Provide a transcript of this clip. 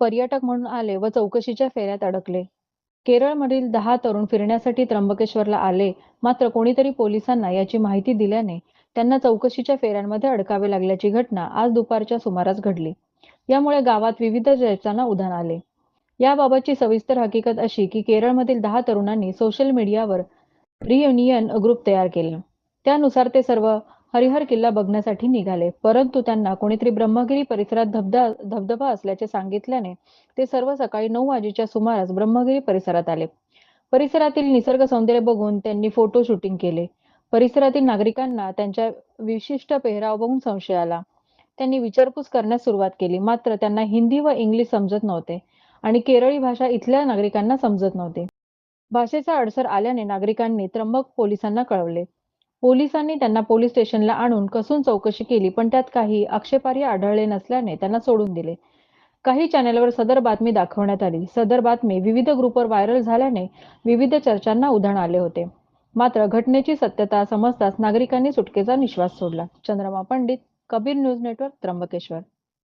पर्यटक म्हणून आले व चौकशीच्या फेऱ्यात अडकले. केरळमधील दहा तरुण फिरण्यासाठी त्र्यंबकेश्वरला आले. मात्र कोणीतरी पोलिसांना याची माहिती दिल्याने त्यांना चौकशीच्या फेऱ्यांमध्ये अडकावे लागल्याची घटना आज दुपारच्या सुमारास घडली. यामुळे गावात विविध चर्चांना उधाण आले. याबाबतची सविस्तर हकीकत अशी की केरळमधील दहा तरुणांनी सोशल मीडियावर रियुनियन ग्रुप तयार केला. त्यानुसार ते सर्व हरिहर किल्ला बघण्यासाठी निघाले. परंतु त्यांना कोणीतरी ब्रह्मगिरी परिसरात धबधा धबधबा असल्याचे सांगितल्याने ते सर्व सकाळी नऊ वाजेच्या सुमारास ब्रह्मगिरी परिसरात आले. परिसरातील निसर्ग सौंदर्य बघून त्यांनी फोटो शूटिंग केले. परिसरातील नागरिकांना त्यांच्या विशिष्ट पेहराव बघून संशय आला. त्यांनी विचारपूस करण्यास सुरुवात केली. मात्र त्यांना हिंदी व इंग्लिश समजत नव्हते आणि केरळी भाषा इथल्या नागरिकांना समजत नव्हती. भाषेचा अडसर आल्याने नागरिकांनी त्र्यंबक पोलिसांना कळवले. पोलिसांनी त्यांना पोलीस स्टेशनला आणून कसून चौकशी केली पण त्यात काही आक्षेपार्ह आढळले नसल्याने त्यांना सोडून दिले. काही चॅनेलवर सदर बातमी दाखवण्यात आली. सदर बातमी विविध ग्रुपवर व्हायरल झाल्याने विविध चर्चांना उधाण आले होते. मात्र घटनेची सत्यता समजताच नागरिकांनी सुटकेचा निश्वास सोडला. Chandrama Pandit Kabir news network Trimbakeshwar.